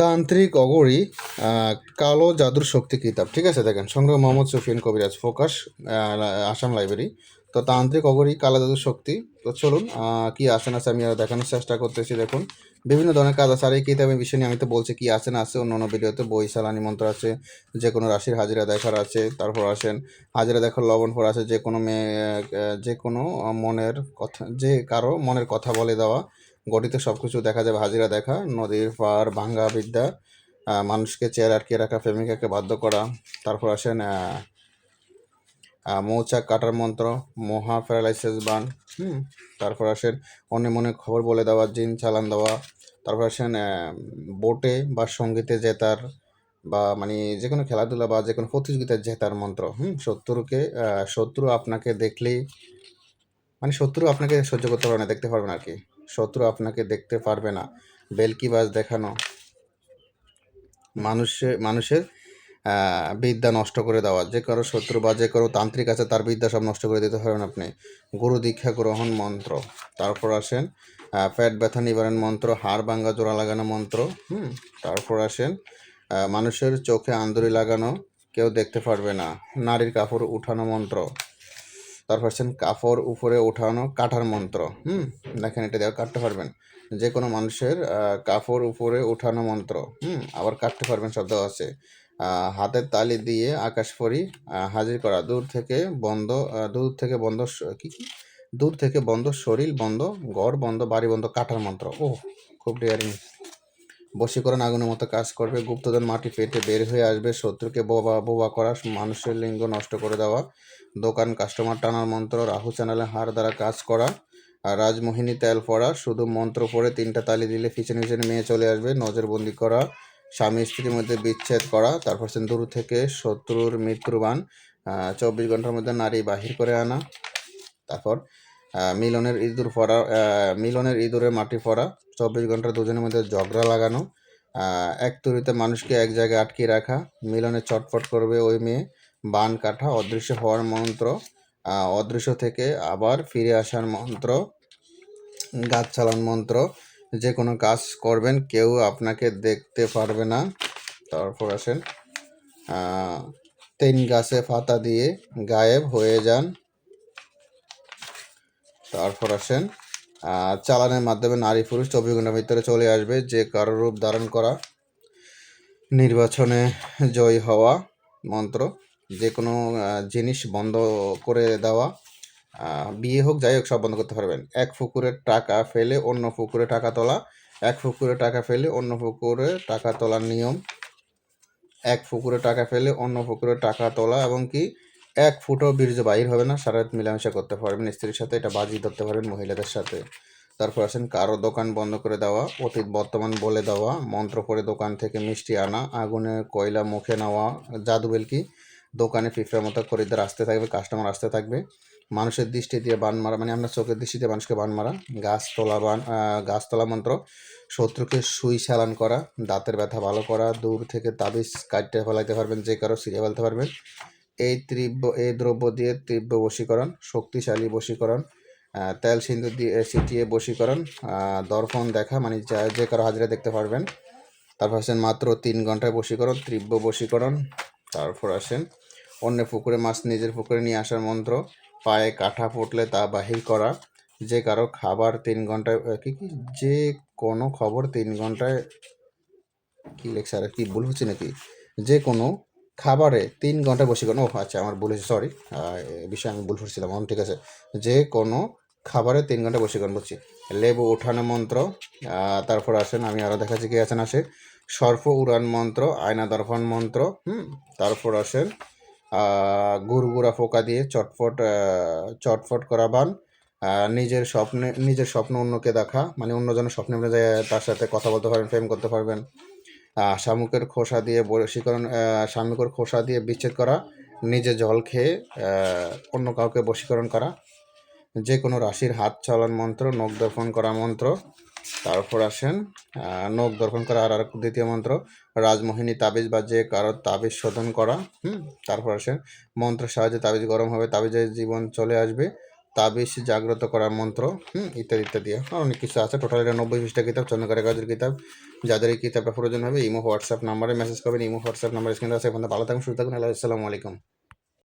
তান্ত্রিক অগরি কালো জাদুর শক্তি কিতাব। ঠিক আছে, দেখেন, সংগ্রহ মোহাম্মদ সুফিয়ান কবিরাজ, ফোকাস আসাম লাইব্রেরি। তো তান্ত্রিক অগরি, কালো জাদুর শক্তি। তো চলুন কি আছে না আমি আর দেখানোর চেষ্টা করতেছি, দেখুন। বিভিন্ন ধরনের কাজ আছে, আর এই কিতাবের বিষয় নিয়ে আমি তো বলছি কি আছে না আছে অন্য অন্য ভিডিওতে বই সালানি মন্ত্র আছে যে কোনো রাশির হাজিরা দেখার আছে, তারপর আসেন, হাজিরা দেখার লবণ ফোর আছে যে কোনো মেয়ে যে কোনো মনের কথা, যে কারও মনের কথা বলে দেওয়া গঠিত সব কিছু দেখা যাবে। হাজিরা দেখা, নদীর পাড় ভাঙ্গা বিদ্যা মানুষকে চেয়ার আটকে রাখা, প্রেমিকাকে বাধ্য করা, তারপর আসেন মৌচাক কাটার মন্ত্র, মহা প্যারালাইসিস বান, হুম, তারপর আসেন অন্য মনে খবর বলে দেওয়া, জিন চালান দেওয়া, তারপর আসেন বোটে বা সঙ্গীতে জেতার বা মানে যে কোনো খেলাধুলা বা যে কোনো প্রতিযোগিতায় জেতার মন্ত্র, হুম, শত্রুকে শত্রু আপনাকে দেখলেই মানে শত্রু আপনাকে সহ্য করতে পারবে না, দেখতে পারবে না আর কি। শত্রু আপনাকে দেখতে পারবে না। বেলকিবাজ দেখানো। মানুষের মানুষের বিদ্যা নষ্ট করে দেওয়া। যে কারও শত্রু বা যে কারও তান্ত্রিক আছে, তার বিদ্যা সব নষ্ট করে দিতে পারবেন আপনি। গুরু দীক্ষা গ্রহণ মন্ত্র। তারপর আসেন পেট ব্যথা নিবারণ মন্ত্র, হাড় ভাঙ্গা, জোড়া লাগানো মন্ত্র। হুম, তারপর আসেন মানুষের চোখে আন্দুরি লাগানো, কেউ দেখতে পারবে না। নারীর কাপড় উঠানো মন্ত্র। তারপর আসছেন কাপড় উপরে ওঠানো কাটার মন্ত্র, হুম? দেখেন এটা দিয়ে কাটতে পারবেন। যে কোনো মানুষের কাপড় উপরে ওঠানো মন্ত্র, হুম? আবার কাটতে পারবেন শব্দ আছে। হাতের তালি দিয়ে আকাশ পরি হাজির করা। দূর থেকে বন্ধ দূর থেকে বন্ধ কি কি? দূর থেকে বন্ধ শরীর বন্ধ, ঘর বন্ধ, বাড়ি বন্ধ কাটার মন্ত্র। ও খুব ডেয়ারিং বশীকরণ আগুনের মতো কাজ করবে। গুপ্তধন মাটি পেটে বের হয়ে আসবে। শত্রুকে বোবা বোবা করা, মানুষের লিঙ্গ নষ্ট করে দেওয়া, দোকান কাস্টমার টানার মন্ত্র, রাহু চ্যানেলে হার দ্বারা কাজ করা, আর রাজমোহিনী তেল পড়া, শুধু মন্ত্র পড়ে তিনটা তালি দিলে পিছনে পিছনে মেয়ে চলে আসবে। নজরবন্দি করা, স্বামী স্ত্রীর মধ্যে বিচ্ছেদ করা, তারপর হচ্ছে দূর থেকে শত্রুর মৃত্যুবান চব্বিশ ঘণ্টার মধ্যে নারী বাহির করে আনা, তারপর মিলনের ইঁদুর আহ, মিলনের ইঁদুরে মাটি পড়া চব্বিশ ঘণ্টা দুজনের মধ্যে ঝগড়া লাগানো এক তুরিতে মানুষকে এক জায়গায় আটকে রাখা মিলনে চটপট করবে ওই মেয়ে বান কাটা অদৃশ্য হওয়ার মন্ত্র অদৃশ্য থেকে আবার ফিরে আসার মন্ত্র গাছ চালান মন্ত্র যে কোনো কাজ করবেন কেউ আপনাকে দেখতে পারবে না। তারপর আসেন তিন গাছে পাতা দিয়ে গায়েব হয়ে যান। তারপর আসেন চালানের মাধ্যমে নারী পুরুষ চব্বিশ ঘণ্টার ভিতরে চলে আসবে, যে কারও রূপ ধারণ করা, নির্বাচনে জয়ী হওয়া মন্ত্র, যে কোনো জিনিস বন্ধ করে দেওয়া বিয়ে হোক, যাই হোক, সব বন্ধ করতে পারবেন। এক পুকুরের টাকা ফেলে অন্য পুকুরে টাকা তোলা, এক পুকুরে টাকা ফেলে অন্য পুকুরে টাকা তোলার নিয়ম, এক পুকুরে টাকা ফেলে অন্য পুকুরে টাকা তোলা, এবং কি এক ফুটও বীর্য বাহির হবে না, সারা রাত মিলামেশা করতে পারবেন, স্ত্রীর সাথে এটা বাজি ধরতে পারবেন মহিলাদের সাথে। তারপর আসেন, কারও দোকান বন্ধ করে দেওয়া, অতীত বর্তমান বলে দেওয়া, মন্ত্র করে দোকান থেকে মিষ্টি আনা, আগুনে কয়লা মুখে নেওয়া জাদু বেলকি দোকানে পিঁপড়ার মতো খরিদ্দার আসতে থাকবে কাস্টমার আসতে থাকবে। মানুষের দৃষ্টি দিয়ে বান মারা মানে আপনার চোখের দৃষ্টি দিয়ে মানুষকে বান মারা। গাছ তোলা বান গাছ তোলা মন্ত্র, শত্রুকে সুই চালান করা, দাঁতের ব্যথা ভালো করা, দূর থেকে তাবিজ কাটতে ফেলাইতে পারবেন, যে কারও ছিঁড়ে ফেলতে পারবেন। এই তীব্র, এই দ্রব্য দিয়ে তীব্র বশীকরণ, শক্তিশালী বশীকরণ তেল সিন্দুর দিয়ে ছিটিয়ে বশীকরণ দর্পণ দেখা মানে যা- যে কারও হাজিরা দেখতে পারবেন। তারপর আসেন মাত্র তিন ঘন্টায় বশীকরণ, তীব্র বশীকরণ, তারপর আসেন অন্য পুকুরে মাছ নিজের পুকুরে নিয়ে আসার মন্ত্র, পায়ে কাঠা ফুটলে তা বাহির করা, যে কারও খাবার তিন ঘন্টায় কি কি, যে কোনো খবর তিন ঘন্টায়, কি লেখছে আর কি, ভুল হচ্ছে নাকি? যে কোনো খাবারে তিন ঘণ্টা বসীকরণ ও আচ্ছা আমার হয়েছে সরি বিষয়ে আমি ভুল করছিলাম। এখন ঠিক আছে। যে কোনো খাবারে তিন ঘণ্টা বসীকরণ করছি। লেবু ওঠানো মন্ত্র তারপর আসেন, আমি আরও দেখাচ্ছি কি আছেন, আসে। সর্প উড়ান মন্ত্র, আয়না দর্পণ মন্ত্র, হুম, তারপর আসেন গুড়গুড়া পোকা দিয়ে চটফট চটফট করা বান নিজের স্বপ্নে, নিজের স্বপ্ন অন্যকে দেখা মানে অন্যজনের স্বপ্নে যে তার সাথে কথা বলতে পারবেন, প্রেম করতে পারবেন। শামুকের খোসা দিয়ে বশীকরণ শামুকের খোসা দিয়ে বিচ্ছেদ করা, নিজে জল খেয়ে অন্য কাউকে বশীকরণ করা যে কোনো রাশির হাত চালান মন্ত্র, নখ দর্পণ করা মন্ত্র, তারপর আসেন নখ দর্পণ করা আর দ্বিতীয় মন্ত্র, রাজমোহিনী তাবিজ বা যে কারও তাবিজ শোধন করা, হুম, তারপর আসেন, মন্ত্রের সাহায্যে তাবিজ গরম হবে, তাবিজের জীবন চলে আসবে তাবিজ জাগ্রত করার মন্ত্র, হুম, ইত্যাদি ইত্যাদি। আর অনেক কিছু আছে। টোটাল এটা নব্বই পৃষ্ঠা কিতাব, চন্দ্রকারী কাজের কিতাব। যাদের এই কিতাবটা প্রয়োজন হবে, ইমো, হোয়াটসঅ্যাপ নাম্বারে মেসেজ করবেন, ইমো, হোয়াটসঅ্যাপ নাম্বার স্ক্রিনে আছে। এখন ভালো থাকুন, সুস্থ থাকুন, আল্লাহ আসসালামু আলাইকুম।